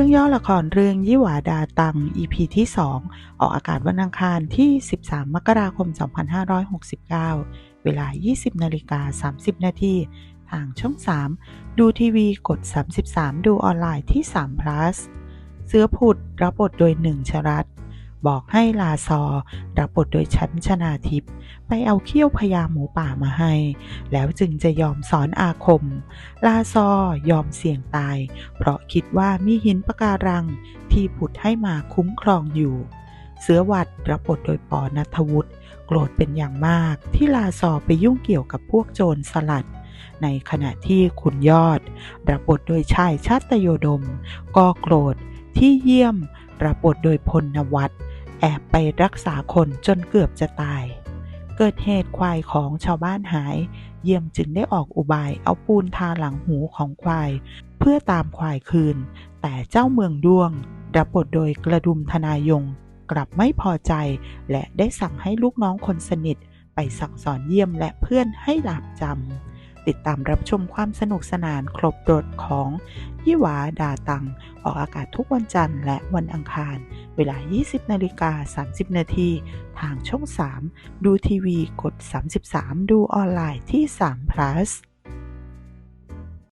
รื่องย่อละครเรื่องยี่หวาดาตัง EP ที่ 2 ออกอากาศวันอังคารที่ 13 มกราคม 2569 เวลา 20นาฬิกา30 นาทีทางช่อง 3 ดูทีวีกด 33 ดูออนไลน์ที่3 plus เสื้อผุดรับบทโดยหนึ่งชรัต บอกให้ลาซอรับบทโดยชั้นชนาทิพย์ไปเอาเขี้ยวพญาหมูป่ามาให้ แล้วจึงจะยอมสอนอาคม ลาซอยอมเสี่ยงตาย เพราะคิดว่ามีหินปะการังที่ผุดให้มาคุ้มครองอยู่ เสือวัดรับบทโดยปอนัทวุฒิโกรธเป็นอย่างมากที่ลาซอไปยุ่งเกี่ยวกับพวกโจรสลัดในขณะที่ขุนยอด รับบทโดยชายชาตโยดม ก็โกรธที่เยี่ยม รับบทโดยพลนวัต แอบไปรักษาคนจนเกือบจะตาย เกิดเหตุควายของชาวบ้านหาย เยี่ยมจึงได้ออกอุบายเอาปูนทาหลังหูของควาย เพื่อตามควายคืน แต่เจ้าเมืองด้วง รับบทโดยกระดุมธนายง กลับไม่พอใจ และได้สั่งให้ลูกน้องคนสนิท ไปสั่งสอนเยี่ยมและเพื่อนให้หลับจำ ติดตามรับชมความสนุกสนานครบรถของยี่หวาดาตัง ออกอากาศทุกวันจันทร์และวันอังคาร เวลา 20นาฬิกา30 นาทีทางช่อง 3 ดูทีวีกด 33 ดูออนไลน์ที่3 plus